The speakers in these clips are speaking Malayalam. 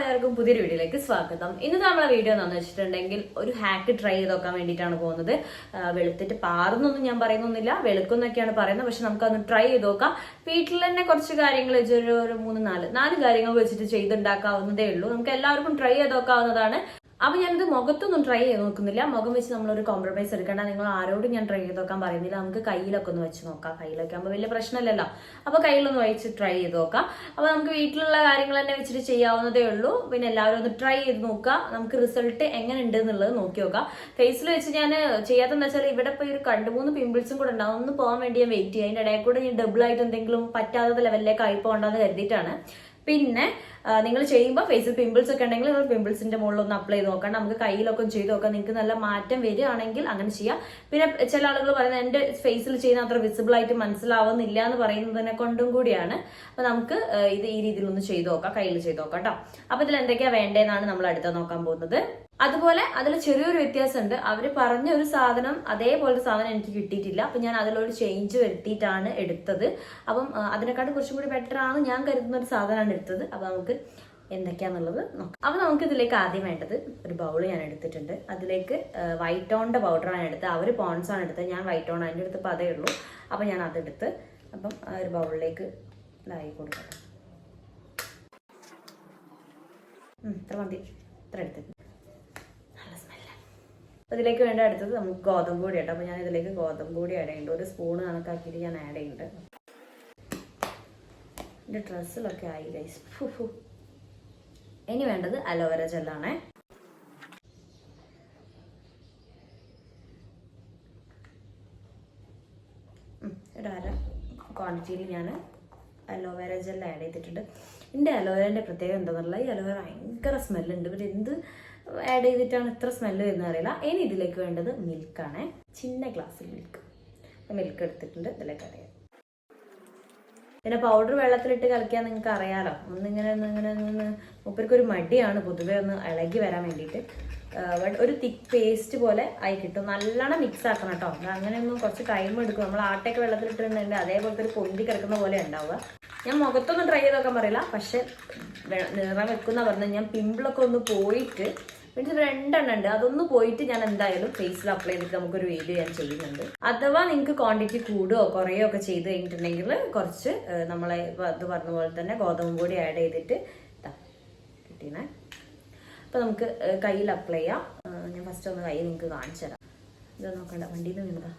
എല്ലാവർക്കും പുതിയൊരു വീഡിയോയിലേക്ക് സ്വാഗതം. ഇന്ന് നമ്മളെ വീഡിയോ എന്താണെന്ന് വെച്ചിട്ടുണ്ടെങ്കിൽ ഒരു ഹാക്ക് ട്രൈ ചെയ്ത് നോക്കാൻ വേണ്ടിയിട്ടാണ് പോകുന്നത്. വെളുത്തിട്ട് പാറുന്നൊന്നും ഞാൻ പറയുന്നൊന്നുമില്ല. വെളുക്കുന്നൊക്കെയാണ് പറയുന്നത്. പക്ഷെ നമുക്കൊന്ന് ട്രൈ ചെയ്ത് നോക്കാം. വീട്ടിൽ തന്നെ കുറച്ച് കാര്യങ്ങൾ വെച്ചൊരു ഒരു മൂന്ന് നാല് നാല് കാര്യങ്ങൾ വെച്ചിട്ട് ചെയ്തുണ്ടാക്കാവുന്നതേ ഉള്ളൂ. നമുക്ക് എല്ലാവർക്കും ട്രൈ ചെയ്ത് നോക്കാവുന്നതാണ്. അപ്പൊ ഞാനിത് മുഖത്തൊന്നും ട്രൈ ചെയ്ത് നോക്കുന്നില്ല. മുഖം വെച്ച് നമ്മളൊരു കോംപ്രമൈസ് എടുക്കേണ്ട. നിങ്ങൾ ആരോടും ഞാൻ ട്രൈ ചെയ്ത് നോക്കാൻ പറയുന്നില്ല. നമുക്ക് കയ്യിലൊക്കെ ഒന്ന് വെച്ച് നോക്കാം. കയ്യിലൊക്കെ ആകുമ്പോൾ വലിയ പ്രശ്നമില്ലല്ലോ. അപ്പൊ കയ്യിലൊന്ന് വെച്ച് ട്രൈ ചെയ്ത് നോക്കാം. അപ്പൊ നമുക്ക് വീട്ടിലുള്ള കാര്യങ്ങൾ തന്നെ വെച്ചിട്ട് ചെയ്യാവുന്നതേ ഉള്ളൂ. പിന്നെ എല്ലാവരും ഒന്ന് ട്രൈ ചെയ്ത് നോക്കുക. നമുക്ക് റിസൾട്ട് എങ്ങനെ ഉണ്ട് എന്നുള്ളത് നോക്കി. നോക്കാം ഫേസിൽ വെച്ച് ഞാൻ ചെയ്യാത്തെന്ന് വെച്ചാൽ ഇവിടെ ഇപ്പൊ ഒരു രണ്ട് മൂന്ന് പിമ്പിൾസും കൂടെ ഉണ്ടാവും. ഒന്ന് പോകാൻ വേണ്ടി ഞാൻ വെയിറ്റ് ചെയ്യാം. അതിന്റെ ഇടയിൽ കൂടെ ഞാൻ ഡബിൾ ആയിട്ട് എന്തെങ്കിലും പറ്റാത്ത ലെവലിലേക്ക് ആയി പോകണ്ടെന്ന് കരുതിയിട്ടാണ്. പിന്നെ നിങ്ങൾ ചെയ്യുമ്പോൾ ഫേസിൽ പിമ്പിൾസ് ഒക്കെ ഉണ്ടെങ്കിൽ നിങ്ങൾ പിമ്പിൾസിന്റെ മുകളിൽ ഒന്ന് അപ്ലൈ ചെയ്ത് നോക്കാം നമുക്ക് കയ്യിലൊക്കെ ചെയ്ത് നോക്കാം. നിങ്ങൾക്ക് നല്ല മാറ്റം വരികയാണെങ്കിൽ അങ്ങനെ ചെയ്യാം. പിന്നെ ചില ആളുകൾ പറയുന്നത് എന്റെ ഫേസിൽ ചെയ്യുന്ന അത്ര വിസിബിൾ ആയിട്ട് മനസ്സിലാവുന്നില്ല എന്ന് പറയുന്നതിനെ കൊണ്ടും കൂടിയാണ്. അപ്പൊ നമുക്ക് ഇത് ഈ രീതിയിൽ ഒന്ന് ചെയ്ത് നോക്കാം. കയ്യിൽ ചെയ്ത് നോക്കാം കേട്ടോ അപ്പൊ ഇതിൽ എന്തൊക്കെയാ വേണ്ടതെന്നാണ് നമ്മൾ അടുത്ത നോക്കാൻ പോകുന്നത്. അതുപോലെ അതിൽ ചെറിയൊരു വ്യത്യാസമുണ്ട്. അവർ പറഞ്ഞ ഒരു സാധനം അതേപോലത്തെ സാധനം എനിക്ക് കിട്ടിയിട്ടില്ല. അപ്പം ഞാൻ അതിലൊരു ചേഞ്ച് വരുത്തിയിട്ടാണ് എടുത്തത്. അപ്പം അതിനെക്കാട്ടും കുറച്ചും കൂടി ബെറ്റർ ആണ് ഞാൻ കരുതുന്ന ഒരു സാധനമാണ് എടുത്തത്. അപ്പം നമുക്ക് എന്തൊക്കെയാന്നുള്ളത് നോക്കാം. അപ്പം നമുക്ക് ഇതിലേക്ക് ആദ്യം വേണ്ടത് ഒരു ബൗൾ ഞാൻ എടുത്തിട്ടുണ്ട്. അതിലേക്ക് വൈറ്റ് ഓണിന്റെ പൗഡറാണ് എടുത്തത്. അവർ പോൺസാണ് എടുത്തത്. ഞാൻ വൈറ്റ് ഓൺ അതിന്റെ അടുത്ത് അതേ ഉള്ളൂ. അപ്പം ഞാൻ അതെടുത്ത് അപ്പം ആ ഒരു ബൗളിലേക്ക് ഇതായി കൊടുക്കാം ഇത്ര മതി. ഇത്ര എടുത്തിട്ട് നല്ല സ്മെല്ലാണ് ഇതിലേക്ക് വേണ്ട അടുത്തത് നമുക്ക് ഗോതമ്പ് പൊടി കേട്ടോ അപ്പോൾ ഞാൻ ഇതിലേക്ക് ഗോതമ്പ് പൊടി ആഡ് ചെയ്യുന്നുണ്ട്. ഒരു സ്പൂണ് കണക്കാക്കിയിട്ട് ഞാൻ ആഡ് ചെയ്യുന്നുണ്ട്. എന്റെ ഡ്രസ്സിലൊക്കെ ആയി ഗൈസ് ഇനി വേണ്ടത് അലോവേര ജെല്ലാണേ. ഒരു അര ക്വാണ്ടിറ്റിയിൽ ഞാൻ അലോവേര ജെൽ ആഡ് ചെയ്തിട്ടുണ്ട്. എന്റെ അലോവേരന്റെ പ്രത്യേകത എന്താണെന്നുള്ള ഈ അലോവേര ഭയങ്കര സ്മെല്ലുണ്ട് ഇവർ എന്ത് ആഡ് ചെയ്തിട്ടാണ് ഇത്ര സ്മെല്ല് വരുന്നത് അറിയില്ല. ഇനി ഇതിലേക്ക് വേണ്ടത് മിൽക്കാണേ ചിന്ന ഗ്ലാസ് മിൽക്ക് മിൽക്ക് എടുത്തിട്ടുണ്ട്. ഇതിലേക്ക് അറിയാം പിന്നെ പൗഡർ വെള്ളത്തിലിട്ട് കളിക്കാൻ നിങ്ങൾക്ക് അറിയാലോ. ഒന്നിങ്ങനെ ഒന്ന് ഇങ്ങനെ ഒന്ന് മൂപ്പർക്ക് മടിയാണ് പൊതുവെ ഒന്ന് ഇളകി വരാൻ വേണ്ടിയിട്ട്. ഒരു തിക്ക് പേസ്റ്റ് പോലെ ആയി കിട്ടും. നല്ലോണം മിക്സ് ആക്കണം കേട്ടോ. അത് അങ്ങനെയൊന്നും കുറച്ച് ടൈം എടുക്കും. നമ്മൾ ആട്ടയൊക്കെ വെള്ളത്തിലിട്ടുണ്ടെങ്കിൽ അതേപോലത്തെ ഒരു പൊന്തി കിടക്കുന്ന പോലെ ഉണ്ടാവുക. ഞാൻ മുഖത്തൊന്നും ട്രൈ ചെയ്ത് നോക്കാൻ പറയില്ല. പക്ഷെ നിറം വെക്കുന്ന പറഞ്ഞാൽ ഞാൻ പിമ്പിളൊക്കെ ഒന്ന് പോയിട്ട് മീൻസ് രണ്ടെണ്ണം ഉണ്ട്. അതൊന്ന് പോയിട്ട് ഞാൻ എന്തായാലും ഫേസിൽ അപ്ലൈ ചെയ്തിട്ട് നമുക്കൊരു വീഡിയോ ഞാൻ ചെയ്യുന്നുണ്ട്. അഥവാ നിങ്ങൾക്ക് ക്വാണ്ടിറ്റി കൂടുകയോ കുറയോ ഒക്കെ ചെയ്ത് കഴിഞ്ഞിട്ടുണ്ടെങ്കിൽ കുറച്ച് നമ്മളെ അത് പറഞ്ഞ പോലെ തന്നെ ഗോതമ്പ് പൊടി ആഡ് ചെയ്തിട്ട് കിട്ടീനെ അപ്പൊ നമുക്ക് കയ്യിൽ അപ്ലൈ ചെയ്യാം. ഞാൻ ഫസ്റ്റ് ഒന്ന് കൈ നിങ്ങൾക്ക് കാണിച്ചു തരാം. ഇത് നോക്കണ്ട വണ്ടിയിൽ നിന്ന്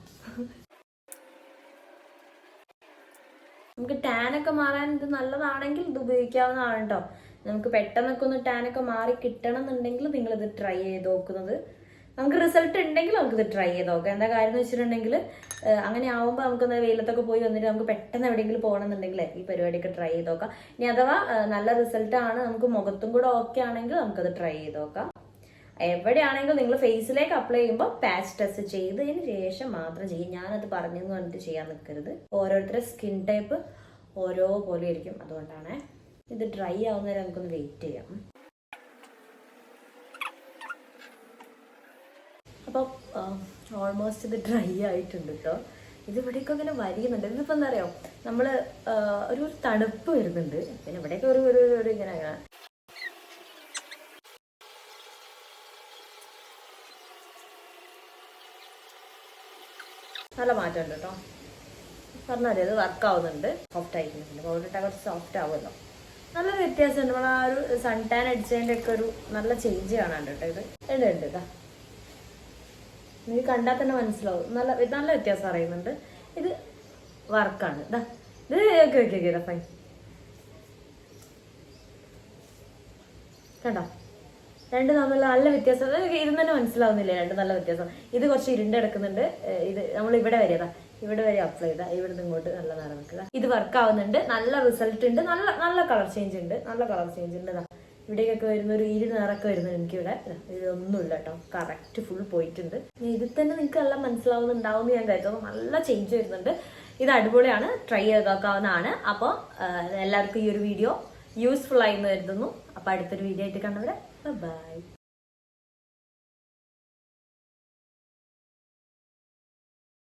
നമുക്ക് ടാനൊക്കെ മാറാൻ ഇത് നല്ലതാണെങ്കിൽ ഇത് ഉപയോഗിക്കാവുന്നതാണ് കേട്ടോ നമുക്ക് പെട്ടെന്നൊക്കെ ഒന്ന് ഒക്കെ മാറി കിട്ടണം എന്നുണ്ടെങ്കിൽ ഇത് ട്രൈ ചെയ്ത് നോക്കുന്നത്. നമുക്ക് റിസൾട്ട് ഉണ്ടെങ്കിൽ നമുക്ക് ഇത് ട്രൈ ചെയ്ത് നോക്കാം. എന്താ കാര്യം എന്ന് വെച്ചിട്ടുണ്ടെങ്കിൽ അങ്ങനെ ആവുമ്പോൾ നമുക്ക് എന്താ വെയിലത്തൊക്കെ പോയി വന്നിട്ട് നമുക്ക് പെട്ടെന്ന് എവിടെയെങ്കിലും പോകണമെന്നുണ്ടെങ്കിൽ ഈ പരിപാടിയൊക്കെ ട്രൈ ചെയ്ത് നോക്കാം. ഇനി അഥവാ നല്ല റിസൾട്ടാണ് നമുക്ക് മുഖത്തും കൂടെ ഓക്കെ ആണെങ്കിൽ നമുക്കത് ട്രൈ ചെയ്ത് നോക്കാം. എവിടെയാണെങ്കിലും നിങ്ങൾ ഫേസിലേക്ക് അപ്ലൈ ചെയ്യുമ്പോൾ പാച്ച് ടെസ്റ്റ് ചെയ്തതിന് ശേഷം മാത്രം ചെയ്യും. ഞാനത് പറഞ്ഞെന്ന് പറഞ്ഞിട്ട് ചെയ്യാൻ നിൽക്കരുത്. ഓരോരുത്തരുടെ സ്കിൻ ടൈപ്പ് ഓരോ പോലെ ആയിരിക്കും അതുകൊണ്ടാണ് ഇത് ഡ്രൈ ആവുന്നവരെ നമുക്കൊന്ന് വെയിറ്റ് ചെയ്യാം. അപ്പോൾ ഓൾമോസ്റ്റ് ഇത് ഡ്രൈ ആയിട്ടുണ്ട് കേട്ടോ ഇത് ഇവിടേക്കും ഇങ്ങനെ വരിയുന്നുണ്ട് ഇതിപ്പോൾ എന്താ പറയുക നമ്മൾ ഒരു തണുപ്പ് വരുന്നുണ്ട്. പിന്നെ ഇവിടെയൊക്കെ ഒരു ഒരു ഇങ്ങനെ ഇങ്ങനെ നല്ല മാറ്റമുണ്ട് കേട്ടോ. പറഞ്ഞാൽ അത് വർക്ക് ആവുന്നുണ്ട്. സോഫ്റ്റ് ആയിരിക്കുന്നുണ്ട് പൗഡർ ഇട്ടാൽ കുറച്ച് സോഫ്റ്റ് ആവുമല്ലോ. നല്ല വ്യത്യാസമുണ്ട്. നമ്മൾ ആ ഒരു സൺ ടാൻ അടിച്ചതിന്റെ ഒക്കെ ഒരു നല്ല ചേഞ്ച് കാണാണ്ട് കേട്ടോ ഇത്. ഉണ്ട് ഉണ്ട് ഇതാ. നീ കണ്ടാൽ തന്നെ മനസ്സിലാവും. നല്ല നല്ല വ്യത്യാസം അറിയുന്നുണ്ട് ഇത് വർക്കാണ് ഇതാ. ഇത് ഓക്കെ ഓക്കെ ഓക്കെ ഇതാ ഫൈൻ കണ്ടോ? രണ്ട് തമ്മിലുള്ള നല്ല വ്യത്യാസം. ഇത് തന്നെ മനസ്സിലാവുന്നില്ലേ? രണ്ട് നല്ല വ്യത്യാസം. ഇത് കുറച്ച് ഇരുണ്ട് കിടക്കുന്നുണ്ട്. ഇത് നമ്മൾ ഇവിടെ വരെയതാ ഇവിടെ വരെ അപ്ലൈ ചെയ്താൽ ഇവിടെ നിന്ന് ഇങ്ങോട്ട് നല്ല നിറം വെക്കുക. ഇത് വർക്ക് ആവുന്നുണ്ട്. നല്ല റിസൾട്ട് ഉണ്ട്. നല്ല നല്ല കളർ ചേഞ്ച് ഉണ്ട്. നല്ല കളർ ചേഞ്ച് ഉണ്ട് ഇവിടേക്കൊക്കെ വരുന്ന ഒരു ഇരു നിറൊക്കെ വരുന്നുണ്ട് എനിക്കിവിടെ. ഇതൊന്നുമില്ല കേട്ടോ. കറക്റ്റ് ഫുൾ പോയിട്ടുണ്ട്. ഇതിൽ തന്നെ നിങ്ങൾക്ക് നല്ല മനസ്സിലാവുന്നുണ്ടാവും ഞാൻ കരുതുന്നു. നല്ല ചേഞ്ച് വരുന്നുണ്ട്. ഇത് അടിപൊളിയാണ്. ട്രൈ ചെയ്ത് നോക്കാവുന്നതാണ്. അപ്പോൾ എല്ലാവർക്കും ഈ ഒരു വീഡിയോ യൂസ്ഫുൾ ആയി എന്ന് കരുതുന്നു. അപ്പോൾ അടുത്തൊരു വീഡിയോ ആയിട്ട് കണ്ടവരെ Bye-bye.